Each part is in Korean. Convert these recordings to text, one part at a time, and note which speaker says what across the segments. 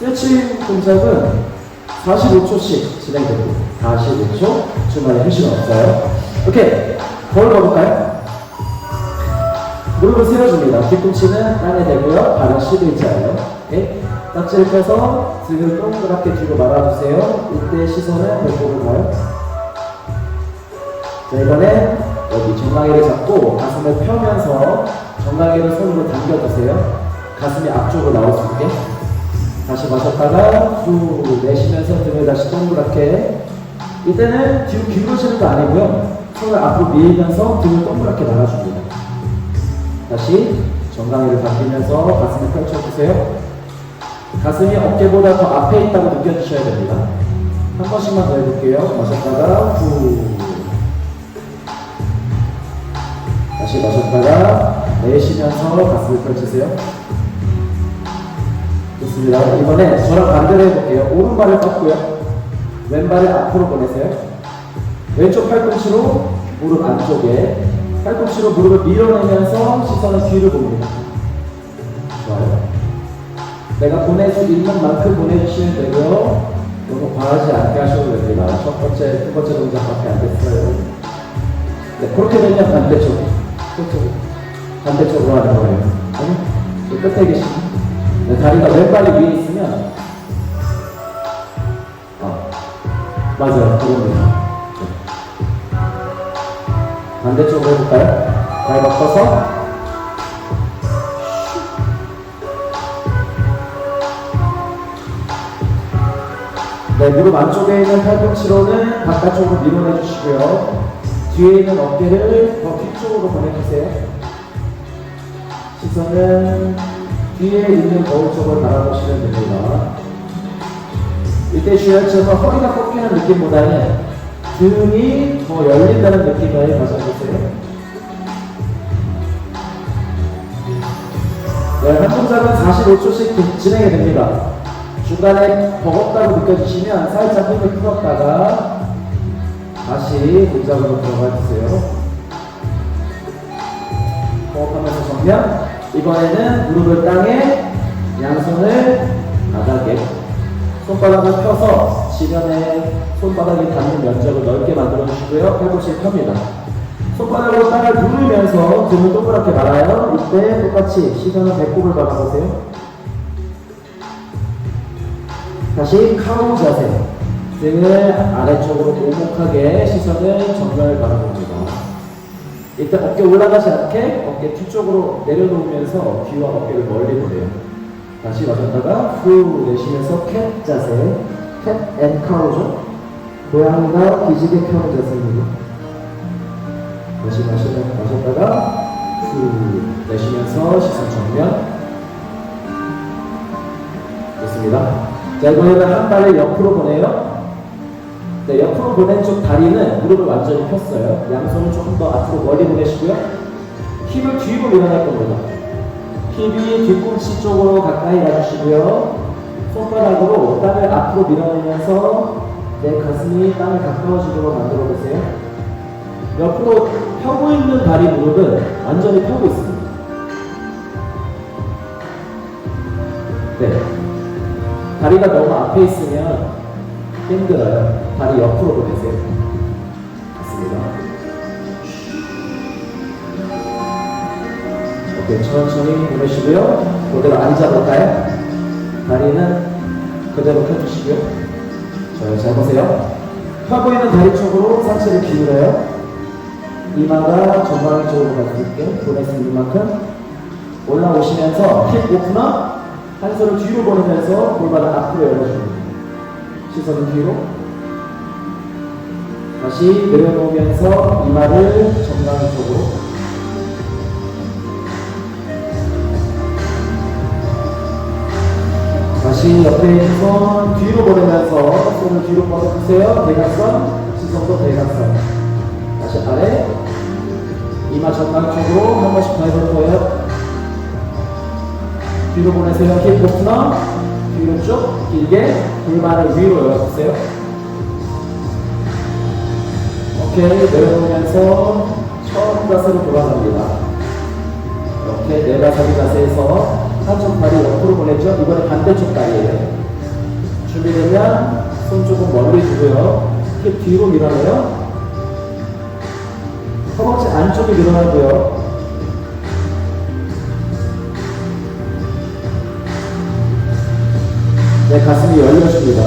Speaker 1: 스트레칭 동작은 45초씩 진행되고 45초 중간에 휴식은 없어요. 오케이. 거울 가볼까요? 무릎을 세워줍니다. 뒤꿈치는 땅에 대고요. 발은 11자예요. 오케이. 깍지를 펴서 등을 동그랗게 뒤로 말아주세요. 이때 시선은 배꼽을 봐요. 자, 이번에 여기 정강이를 잡고 가슴을 펴면서 정강이를 손으로 당겨주세요. 가슴이 앞쪽으로 나올 수 있게. 다시 마셨다가 후 내쉬면서 등을 다시 동그랗게. 이때는 뒤로 기울어지는 거 아니고요. 손을 앞으로 밀면서 등을 동그랗게 말아줍니다. 다시 정강이를 당기면서 가슴을 펼쳐주세요. 가슴이 어깨보다 더 앞에 있다고 느껴주셔야 됩니다. 한 번씩만 더 해볼게요. 마셨다가 후. 다시 마셨다가 내쉬면서 가슴을 펼치세요. 좋습니다. 이번에 저랑 반대로 해볼게요. 오른발을 뻗고요. 왼발을 앞으로 보내세요. 왼쪽 팔꿈치로 무릎 안쪽에 팔꿈치로 무릎을 밀어내면서 시선을 뒤로 봅니다. 좋아요. 내가 보낼 수 있는 만큼 보내주시면 되고요. 너무 과하지 않게 하셔도 됩니다. 첫 번째, 두 번째 동작밖에 안 됐어요. 네, 그렇게 되면 반대쪽. 그쪽. 반대쪽으로 하는 거예요. 아니, 저 끝에 계신. 네, 다리가 왼발이 위에 있으면. 어, 맞아요. 그겁니다. 네. 반대쪽으로 해볼까요? 발 바꿔서. 네, 무릎 안쪽에 있는 팔꿈치로는 바깥쪽으로 밀어내 주시고요. 뒤에 있는 어깨를 더 뒤쪽으로 보내주세요. 시선은 뒤에 있는 거울 쪽을 바라보시면 됩니다. 이때 주의하셔서 허리가 꺾이는 느낌보다는 등이 더 열린다는 느낌을 가져보세요. 네, 한 동작은 45초씩 진행이 됩니다. 중간에 버겁다고 느껴지시면 살짝 힘을 풀었다가 다시 동작으로 들어가 주세요. 호흡하면서 정면. 이번에는 무릎을 땅에, 양손을 바닥에, 손바닥을 펴서 지면에 손바닥이 닿는 면적을 넓게 만들어 주시고요. 팔꿈치 펴니다. 손바닥으로 땅을 누르면서 등을 동그랗게 말아요. 이때 똑같이 시선은 배꼽을 바라보세요. 다시 카우 자세. 등을 아래쪽으로 오목하게 시선을 정면을 바라봅니다. 이때 어깨 올라가지 않게 어깨 뒤쪽으로 내려놓으면서 귀와 어깨를 멀리 보내요. 다시 마셨다가 후 내쉬면서 캣 자세. 캣 앤 카우죠. 고양이가 기지개 펴는 자세입니다. 다시 마시다, 마셨다가 후 내쉬면서 시선 정면. 좋습니다. 자, 이번에는 한 발을 옆으로 보내요. 네, 옆으로 보낸 쪽 다리는 무릎을 완전히 폈어요. 양손을 조금 더 앞으로 멀리 보내시고요. 힙을 뒤로 밀어낼 겁니다. 힙이 뒤꿈치 쪽으로 가까이 가주시고요. 손가락으로 땅을 앞으로 밀어내면서 내 가슴이 땅을 가까워지도록 만들어 보세요. 옆으로 펴고 있는 다리 무릎은 완전히 펴고 있습니다. 네. 다리가 너무 앞에 있으면 힘들어요. 다리 옆으로 보내세요. 맞습니다. 오케이, 천천히 보내시고요. 그대로 앉아볼까요? 다리는 그대로 펴주시고요. 자, 잘 보세요. 펴고 있는 다리 쪽으로 상체를 기울여요. 이마가 전방위 쪽으로 가줄게요. 보낼 수 있는 만큼. 올라오시면서 힙 오프너 한 손을 뒤로 보내면서 골반을 앞으로 열어줍니다. 시선은 뒤로. 다시 내려놓으면서 이마를 정강 쪽으로. 다시 옆에 손 뒤로 보내면서 손을 뒤로 뻗어주세요. 대각선, 시선도 대각선. 다시 아래. 이마 정강 쪽으로 한 번씩 더 해볼 거예요. 뒤로 보내세요. 힙 오프너. 뒤로 쭉 길게 골반을 위로 열어주세요. 오케이. 내려오면서 처음 자세로 돌아갑니다. 이렇게 내바사기 자세에서 한쪽 다리 옆으로 보냈죠. 이번에 반대쪽 다리예요. 준비되면 손 조금 멀리 두고요. 힙 뒤로 밀어내요. 허벅지 안쪽에 밀어내고요. 네, 가슴이 열려줍니다.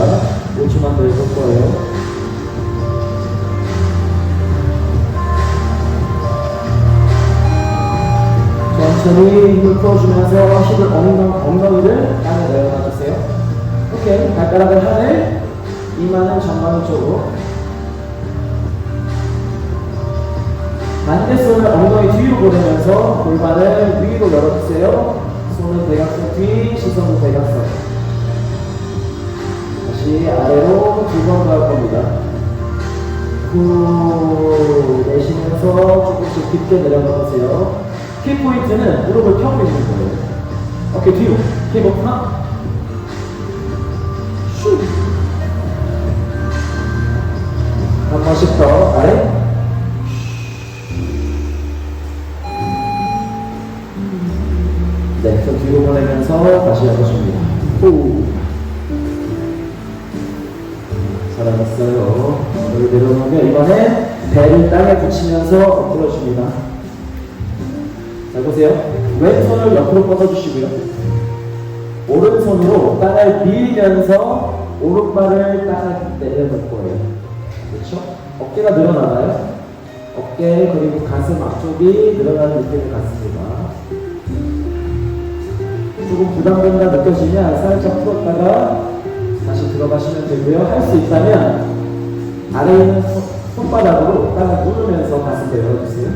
Speaker 1: 5초만 더 해볼 거예요. 천천히 힘을 풀어주면서 힙을 엉덩, 엉덩이를 땅에 내려놔 주세요. 오케이. 발가락을 하늘, 이마는 정면 쪽으로. 반대손을 엉덩이 뒤로 보내면서 골반을 위로 열어주세요. 손은 대각선 뒤, 시선은 대각선. 다시 아래로 두번더할 겁니다. 후 내쉬면서 조금씩 깊게 내려가보세요. 키 포인트는 무릎을 펴고 있는 거예요. 어깨 뒤로. 힙 오프나. 슈. 한 번씩 더 아래. 네, 손 뒤로 보내면서 다시 해보십니다. 후. 잘하셨어요. 여기 내려놓으면 이번에 배를 땅에 붙이면서 엎드려줍니다. 자, 보세요. 왼손을 옆으로 뻗어주시고요. 오른손으로 땅을 밀면서 오른발을 땅에 내려놓을 거예요. 그렇죠? 어깨가 늘어나나요? 어깨 그리고 가슴 앞쪽이 늘어나는 느낌을 갖습니다. 조금 부담된다 느껴지면 살짝 풀었다가 들어가시면 되고요. 할 수 있다면 손, 손바닥으로 땅을 누르면서 가슴 내려주세요.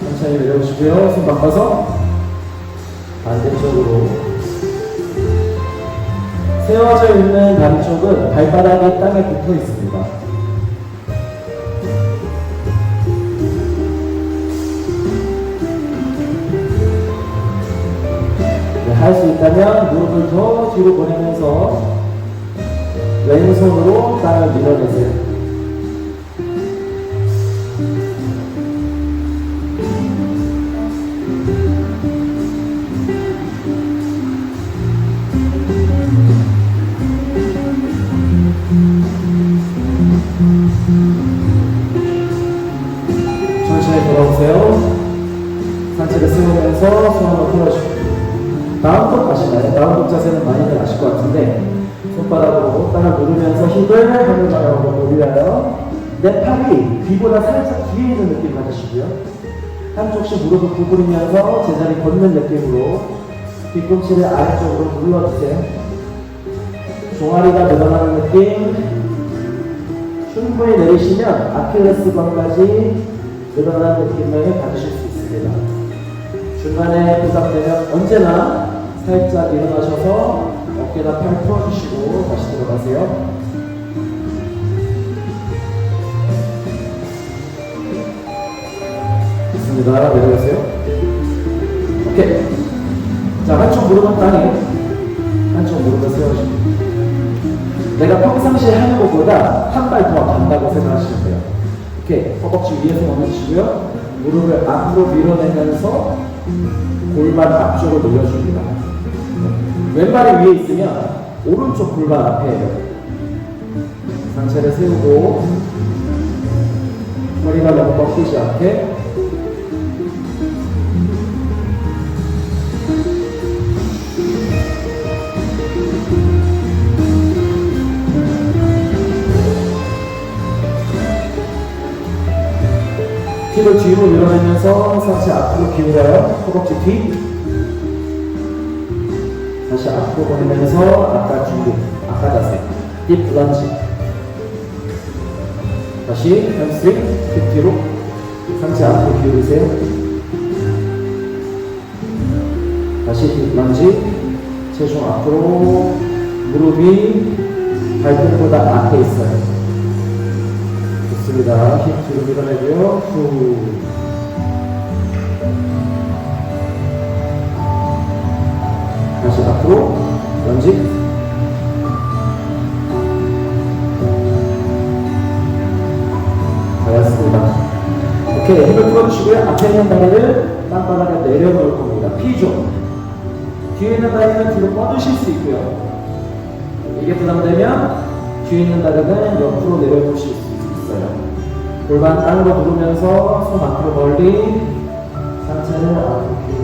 Speaker 1: 천천히 내려오시고요. 손 바꿔서 반대쪽으로 세워져 있는 다리 쪽은 발바닥이 땅에 붙어 있습니다. 할 수 있다면 무릎을 더 뒤로 보내면서 왼손으로 땅을 밀어내세요. 천천히 돌아오세요. 상체를 세우면서 손 한번 풀어주고 가시나요? 다음 쪽 자세는 많이들 아실 것 같은데 손바닥으로 땅을 누르면서 힙을 하늘 방향으로 올려요. 내 팔이 귀보다 살짝 뒤에 있는 느낌 가지시고요. 한쪽씩 무릎을 구부리면서 제자리 걷는 느낌으로 뒤꿈치를 아래쪽으로 눌러주세요. 종아리가 늘어나는 느낌 충분히 내리시면 아킬레스건까지 늘어나는 느낌을 받으실 수 있습니다. 중간에 부담되면 언제나 살짝 일어나셔서 어깨나 팔 풀어주시고 다시 들어가세요. 좋습니다. 내려가세요. 오케이. 자, 한쪽 무릎은 땅에, 한쪽 무릎을 세워주시고. 내가 평상시에 하는 것보다 한 발 더 간다고 생각하시면 돼요. 오케이. 허벅지 위에서 멈추시고요. 무릎을 앞으로 밀어내면서 골반 앞쪽으로 늘려줍니다. 왼발이 위에 있으면 오른쪽 골반 앞에 상체를 세우고 허리가 너무 꺾이지 않게 힙을 뒤로 밀어내면서 상체 앞으로 기울여요. 허벅지 뒤. 보내면서 아까 준비, 아까 자세. 힙 런지. 다시 햄스트링, 힙 뒤로. 상체 앞으로 기울이세요. 다시 힙 런지. 체중 앞으로. 무릎이 발등보다 앞에 있어요. 좋습니다. 힙 뒤로 밀어내고요. 후. 다시 앞으로 런지. 잘했습니다. 오케이. 힘을 풀어주시고요. 앞에 있는 다리를 땅바닥에 내려놓을 겁니다. P존. 뒤에 있는 다리는 뒤로 뻗으실 수 있고요. 이게 부담되면 뒤에 있는 다리는 옆으로 내려보실 수 있어요. 골반 땅으로 누르면서 손 앞으로 멀리 상체를 앞으로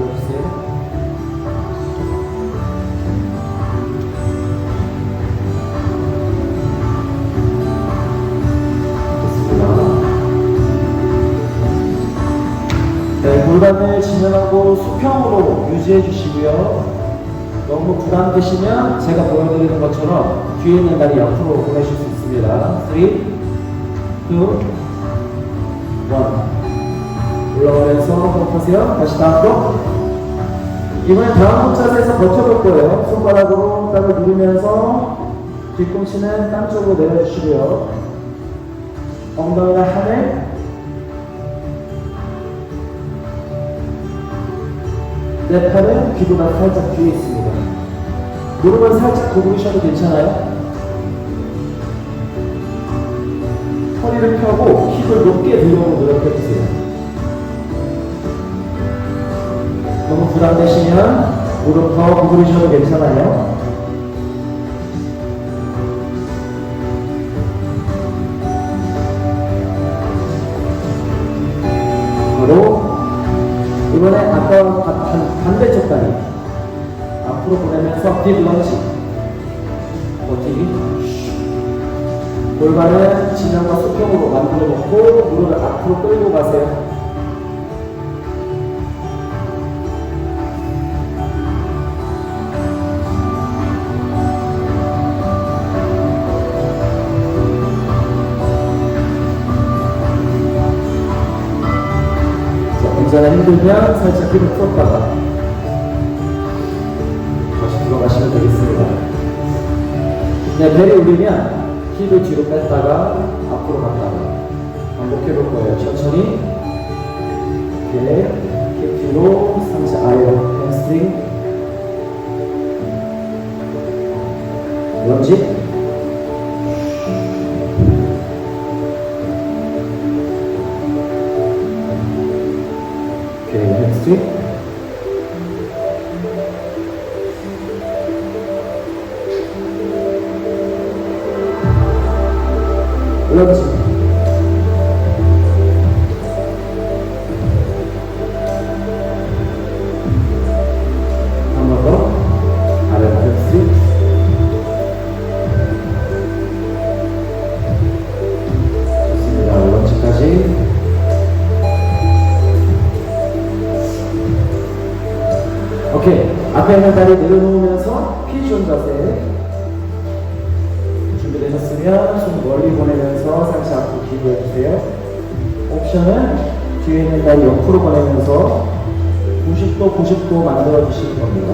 Speaker 1: 골반을 진행하고 수평으로 유지해 주시고요. 너무 부담되시면 제가 보여드리는 것처럼 뒤에 있는 다리 옆으로 보내실 수 있습니다. 3, 2, 1. 올라오면서 호흡하세요. 다시 다음으로. 이번엔 다음 호흡 자세에서 버텨볼 거예요. 손가락으로 땅을 누르면서 뒤꿈치는 땅 쪽으로 내려주시고요. 엉덩이가 하늘, 내 팔은 귀보다 살짝 뒤에 있습니다. 무릎은 살짝 구부리셔도 괜찮아요. 허리를 펴고 힙을 높게 들려고 노력해주세요. 너무 부담되시면 무릎 더 구부리셔도 괜찮아요. 이번에 아까와 바- 반- 반대쪽 다리. 앞으로 보내면서 딥 런지 버티기 골반은 진영과 수평으로 만들어 놓고 무릎을 앞으로 끌고 가세요 자, 의자가 힘들면 살짝 힘을 풀었다가 다시 들어가시면 되겠습니다. 네, 배를 올리면 힙을 뒤로 뺐다가 앞으로 갔다가 반복해 볼 거예요. 천천히. 이렇게 힙 뒤로 상체 아래로 햄스트링 런지 오케 앞에 있는 다리 내려놓으면서 피존 자세 준비되셨으면 손 멀리 보내면서 상체 앞으로 기부해 주세요. 옵션은 뒤에 있는 다리 옆으로 보내면서 90도 90도 만들어 주시는 겁니다.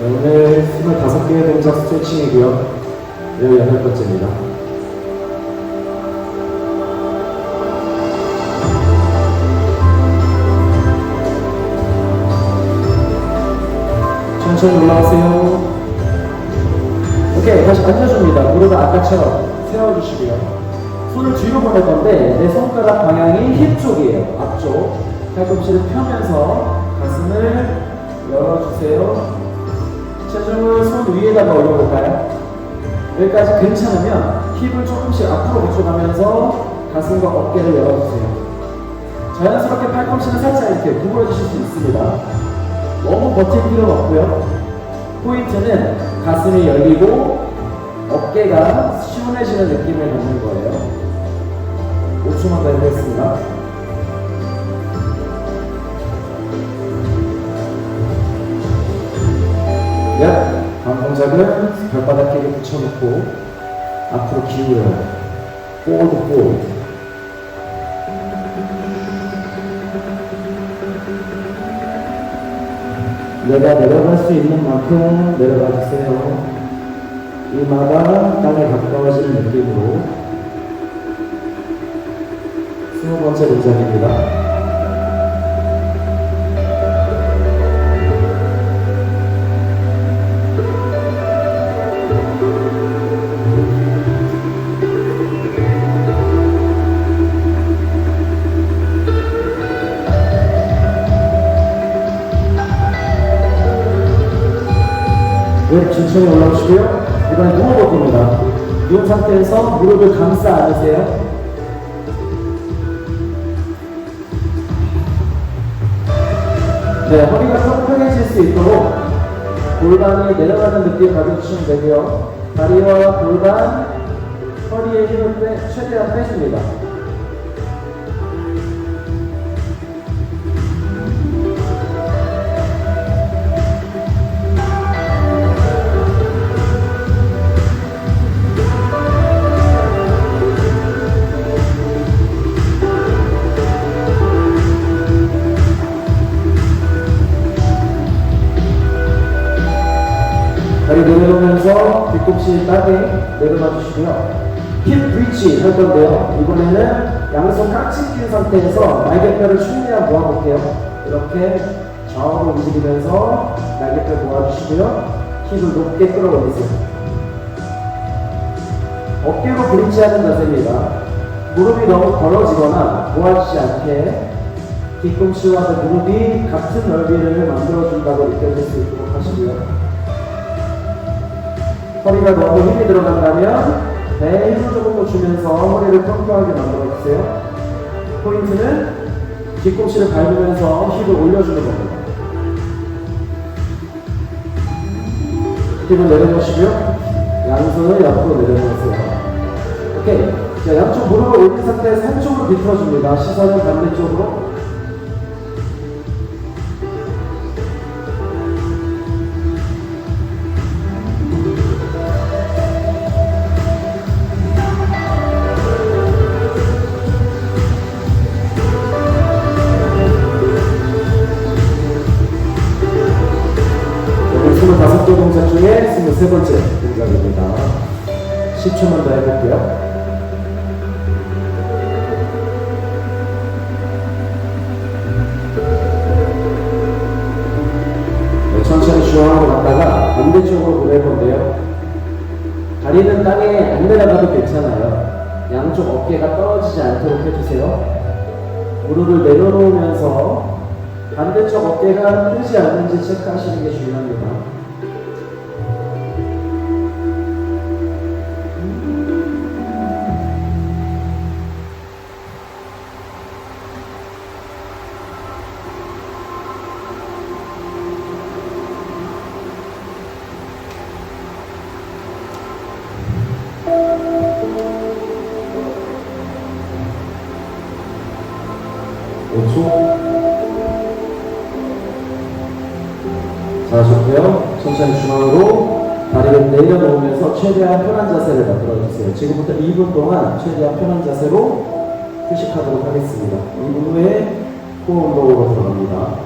Speaker 1: 네, 오늘 25개의 동작 스트레칭이고요. 18번째입니다. 천천히 올라오세요. 오케이, 다시 앉아줍니다. 무릎을 아까처럼 세워주시고요. 손을 뒤로 보낼 건데, 내 손가락 방향이 힙 쪽이에요. 앞쪽. 팔꿈치를 펴면서 가슴을 열어주세요. 체중을 손 위에다가 올려볼까요? 여기까지 괜찮으면 힙을 조금씩 앞으로 붙여가면서 가슴과 어깨를 열어주세요. 자연스럽게 팔꿈치는 살짝 이렇게 구부려 주실 수 있습니다. 너무 버틸 필요는 없고요. 포인트는 가슴이 열리고 어깨가 시원해지는 느낌을 받는 거예요. 5초만 더 해보겠습니다. 야, 동작은 발바닥 끼리 붙여놓고 앞으로 기울여요. 포워드 내가 내려갈 수 있는 만큼 내려가 주세요. 이마가 땅에 가까워지는 느낌으로 스무 번째 동작입니다. 네, 천천히 올라오시고요. 이번에 누워 볼겁니다 누운 상태에서 무릎을 감싸 안으세요. 네, 허리가 평평해질 수 있도록 골반이 내려가는 느낌 가져주시면 되고요. 다리와 골반, 허리에 힘을 빼, 최대한 빼줍니다. 다리 내려오면서 뒤꿈치 땅에 내려놔 주시고요. 힙 브릿지 할 건데요. 이번에는 양손 깍지 낀 상태에서 날개뼈를 충분히 모아볼게요. 이렇게 좌우로 움직이면서 날개뼈 모아주시고요. 힙을 높게 끌어올리세요. 어깨로 브릿지하는 자세입니다. 무릎이 너무 벌어지거나 모아지지 않게 뒤꿈치와 무릎이 같은 넓이를 만들어준다고 느껴질 수 있도록 하시고요. 허리가 너무 힘이 들어간다면 배에 힘을 조금 더 주면서 허리를 평평하게 만들어 주세요. 포인트는 뒤꿈치를 밟으면서 힙을 올려주는 겁니다. 힙을 내려놓으시고요. 양손을 옆으로 내려놓으세요. 오케이. 자, 양쪽 무릎을 올린 상태에서 한쪽으로 비틀어줍니다. 시선은 반대쪽으로. 25개 동작 중에 23번째 동작입니다. 10초만 더 해볼게요. 네, 천천히 중앙으로 갔다가 반대쪽으로 보낼 건데요. 다리는 땅에 안 내려가도 괜찮아요. 양쪽 어깨가 떨어지지 않도록 해주세요. 무릎을 내려놓으면서 반대쪽 어깨가 뜨지 않는지 체크하시는 게 중요합니다. 주세요. 지금부터 2분 동안 최대한 편한 자세로 휴식하도록 하겠습니다. 2분 후에 코어 운동으로 들어갑니다.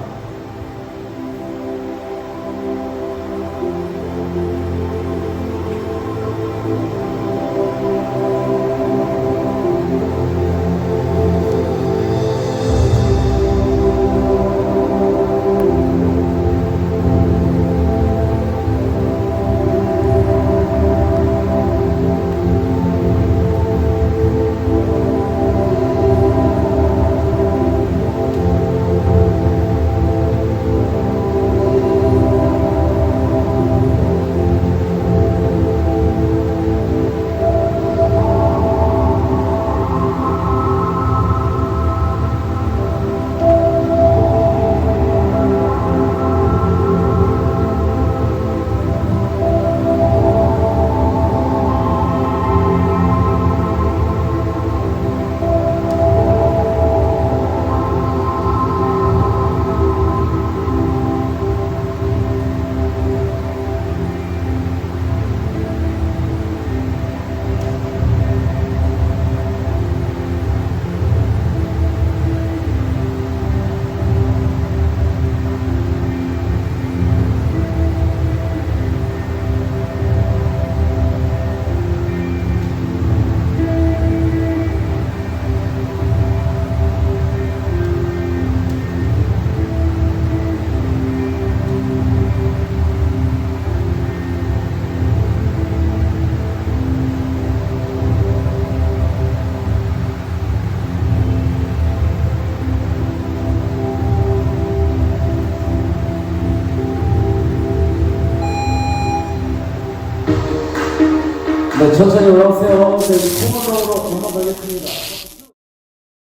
Speaker 1: 네. 저희 코너로 넘어가겠습니다.